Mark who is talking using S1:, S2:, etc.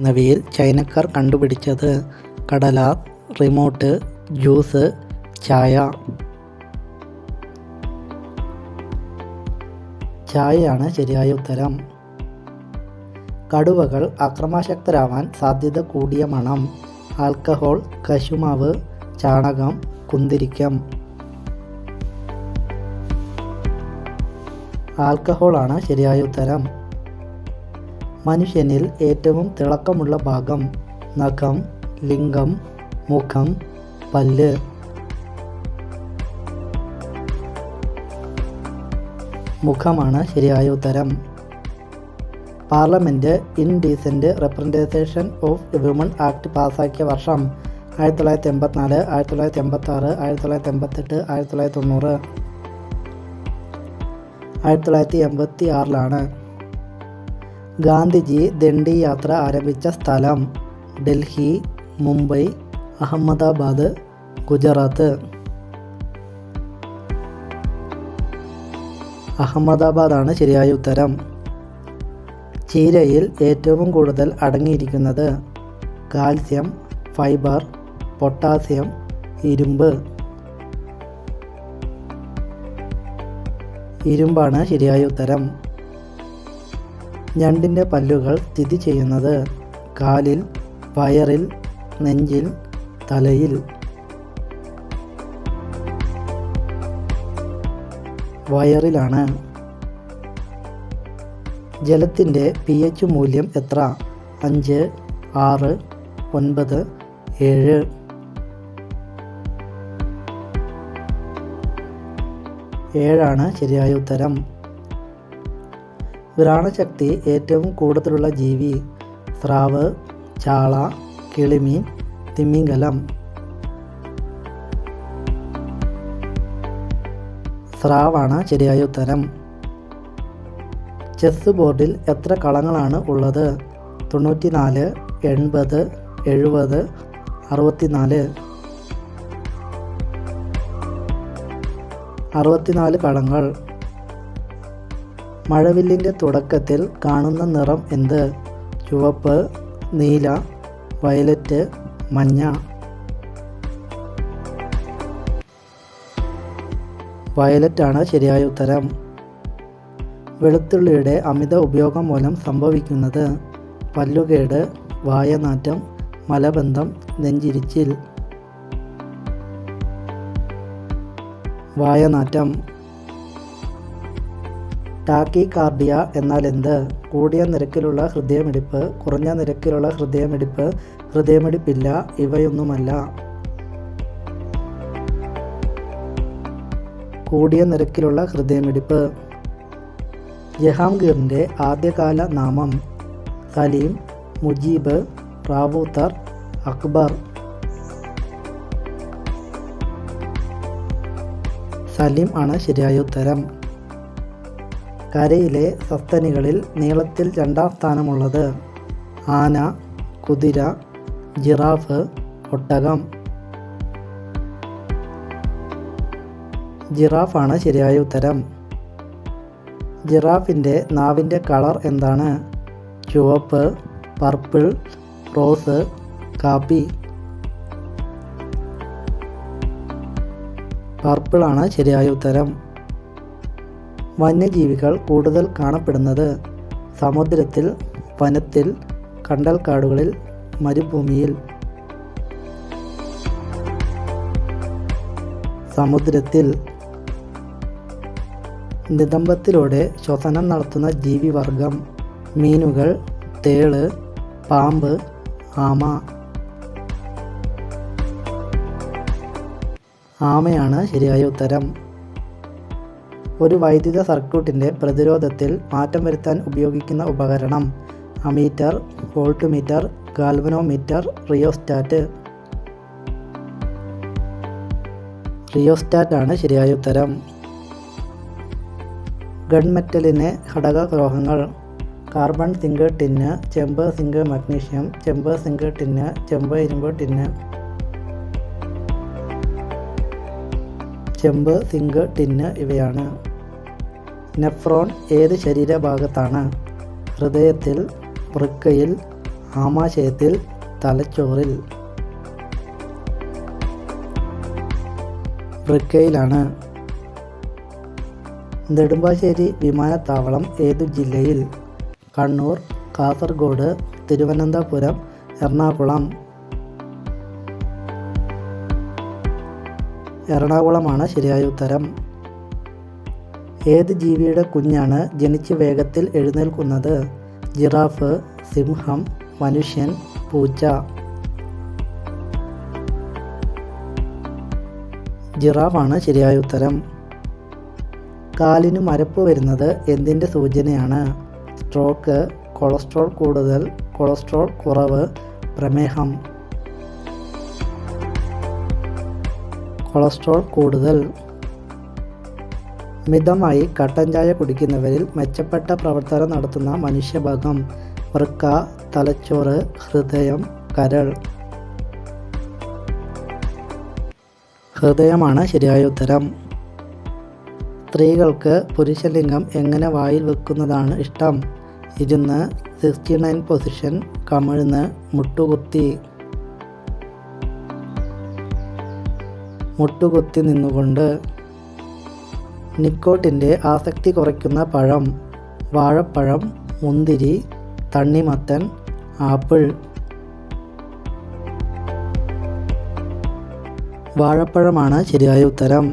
S1: നവിയിൽ ചൈനക്കാർ കണ്ടുപിടിച്ചത് കടല remote juice ചായ. ചായയാണ് ശരിയായ ഉത്തരം. കടുവകൾ അക്രമാസക്തരാവാൻ സാധ്യത കൂടിയ മണം ആൽക്കഹോൾ കശുമാവ് ചാണകം കുന്തിരിക്കം. ആൽക്കഹോളാണ് ശരിയായ ഉത്തരം. മനുഷ്യനിൽ ഏറ്റവും തിളക്കമുള്ള ഭാഗം നഖം ലിംഗം മുഖം പല്ല്. മുഖമാണ് ശരിയായ ഉത്തരം. Parliament indecent representation of women act പാസ്സാക്കിയ വർഷം ആയിരത്തി തൊള്ളായിരത്തി എൺപത്തിനാല് ആയിരത്തി തൊള്ളായിരത്തി എൺപത്താറ് ആയിരത്തി തൊള്ളായിരത്തി എൺപത്തെട്ട് ആയിരത്തി തൊള്ളായിരത്തി തൊണ്ണൂറ് ആയിരത്തി തൊള്ളായിരത്തി എൺപത്തി ആറിലാണ് ഗാന്ധിജി ദണ്ഡി യാത്ര ആരംഭിച്ച സ്ഥലം ഡൽഹി മുംബൈ അഹമ്മദാബാദ് ഗുജറാത്ത്. അഹമ്മദാബാദാണ് ശരിയായ ഉത്തരം. ചീരയിൽ ഏറ്റവും കൂടുതൽ അടങ്ങിയിരിക്കുന്നത് കാൽസ്യം ഫൈബർ പൊട്ടാസ്യം ഇരുമ്പ്. ഇരുമ്പാണ് ശരിയായ ഉത്തരം. ഞണ്ടിന്റെ പല്ലുകൾ സ്ഥിതി ചെയ്യുന്നത് കാലിൽ വയറിൽ നെഞ്ചിൽ തലയിൽ. വയറിലാണ്. ജലത്തിന്റെ പി എച്ച് മൂല്യം എത്ര? അഞ്ച് ആറ് ഒൻപത് ഏഴ്. ഏഴാണ് ശരിയായ ഉത്തരം. ഘ്രാണശക്തി ഏറ്റവും കൂടുതലുള്ള ജീവി സ്രാവ് ചാള കിളിമീൻ തിമിംഗലം സ്രാവാണ് ശരിയായ ഉത്തരം. ചെസ് ബോർഡിൽ എത്ര കളങ്ങളാണ് ഉള്ളത്? തൊണ്ണൂറ്റി നാല് എൺപത് എഴുപത് അറുപത്തിനാല്. അറുപത്തിനാല് കളങ്ങൾ. മഴവില്ലിന്റെ തുടക്കത്തിൽ കാണുന്ന നിറം എന്ത്? ചുവപ്പ് നീല വയലറ്റ് മഞ്ഞ. വയലറ്റാണ് ശരിയായ ഉത്തരം. വെളുത്തുള്ളിയുടെ അമിത ഉപയോഗം മൂലം സംഭവിക്കുന്നത് പല്ലുകേട് വായനാറ്റം മലബന്ധം നെഞ്ചിരിച്ചിൽ. വായനാറ്റം. ടാക്കികാർഡിയ എന്നാൽ എന്ത്? കൂടിയ നിരക്കിലുള്ള ഹൃദയമിടിപ്പ് കുറഞ്ഞ നിരക്കിലുള്ള ഹൃദയമിടിപ്പ് ഹൃദയമിടിപ്പില്ല ഇവയൊന്നുമല്ല. കൂടിയ നിരക്കിലുള്ള ഹൃദയമിടിപ്പ്. ജഹാംഗീറിന്റെ ആദ്യകാല നാമം സലീം മുജീബ് റാവൂത്തർ അക്ബർ. സലീം ആണ് ശരിയായ ഉത്തരം. കരയിലെ സസ്തനികളിൽ നീളത്തിൽ രണ്ടാം സ്ഥാനമുള്ളത്. ആന കുതിര ജിറാഫ് ഒട്ടകം. ജിറാഫാണ് ശരിയായ ഉത്തരം. ജിറാഫിന്റെ നാവിന്റെ കളർ എന്താണ്? ചുവപ്പ് പർപ്പിൾ റോസ് കാപ്പി. പർപ്പിളാണ് ശരിയായ ഉത്തരം. വന്യജീവികൾ കൂടുതൽ കാണപ്പെടുന്നത് സമുദ്രത്തിൽ വനത്തിൽ കണ്ടൽക്കാടുകളിൽ മരുഭൂമിയിൽ. സമുദ്രത്തിൽ നിതംബത്തിലൂടെ ശ്വസനം നടത്തുന്ന ജീവിവർഗം മീനുകൾ തേൾ പാമ്പ് ആമ. ആമയാണ് ശരിയായ ഉത്തരം. ഒരു വൈദ്യുത സർക്യൂട്ടിന്റെ പ്രതിരോധത്തിൽ മാറ്റം വരുത്താൻ ഉപയോഗിക്കുന്ന ഉപകരണം. Ammeter voltmeter galvanometer rheostat. Rheostat ആണ് ശരിയായ ഉത്തരം. ഗൺമെറ്റലിന് ഘടകലോഹങ്ങൾ കാർബൺ സിങ്ക് ചെമ്പ് സിങ്ക് മഗ്നീഷ്യം ചെമ്പ് സിങ്ക് ടിന്ന് ചെമ്പ് ഇരുമ്പ് ടിന്ന്. ചെമ്പ് സിങ്ക് ടിന്ന് ഇവയാണ്. നെഫ്രോൺ ഏത് ശരീരഭാഗത്താണ്? ഹൃദയത്തിൽ വൃക്കയിൽ ആമാശയത്തിൽ തലച്ചോറിൽ. വൃക്കയിലാണ്. നെടുമ്പാശ്ശേരി വിമാനത്താവളം ഏതു ജില്ലയിൽ? കണ്ണൂർ കാസർഗോഡ് തിരുവനന്തപുരം എറണാകുളം. എറണാകുളമാണ് ശരിയായ ഉത്തരം. ഏത് ജീവിയുടെ കുഞ്ഞാണ് ജനിച്ച് വേഗത്തിൽ എഴുന്നേൽക്കുന്നത്? ജിറാഫ് സിംഹം മനുഷ്യൻ പൂച്ച. ജിറാഫാണ് ശരിയായ ഉത്തരം. കാലിന് മരപ്പ് വരുന്നത് എന്തിന്റെ സൂചനയാണ്? സ്ട്രോക്ക് കൊളസ്ട്രോൾ കൂടുതൽ കൊളസ്ട്രോൾ കുറവ് പ്രമേഹം. കൊളസ്ട്രോൾ കൂടുതൽ. മിതമായി കട്ടൻ ചായ കുടിക്കുന്നവരിൽ മെച്ചപ്പെട്ട പ്രവർത്തനം നടത്തുന്ന മനുഷ്യഭാഗം വൃക്ക തലച്ചോറ് ഹൃദയം കരൾ. ഹൃദയമാണ് ശരിയായ ഉത്തരം. സ്ത്രീകൾക്ക് പുരുഷലിംഗം എങ്ങനെ വായിൽ വെക്കുന്നതാണ് ഇഷ്ടം? ഇരുന്ന് സിക്സ്റ്റി നയൻ പൊസിഷൻ കമിഴ്ന്ന് മുട്ടുകുത്തി. മുട്ടുകുത്തി നിന്നുകൊണ്ട് നിക്കോട്ടിന്റെ ആസക്തി കുറയ്ക്കുന്ന പഴം വാഴപ്പഴം മുന്തിരി തണ്ണിമത്തൻ ആപ്പിൾ വാഴപ്പഴമാണ് ശരിയായ ഉത്തരം.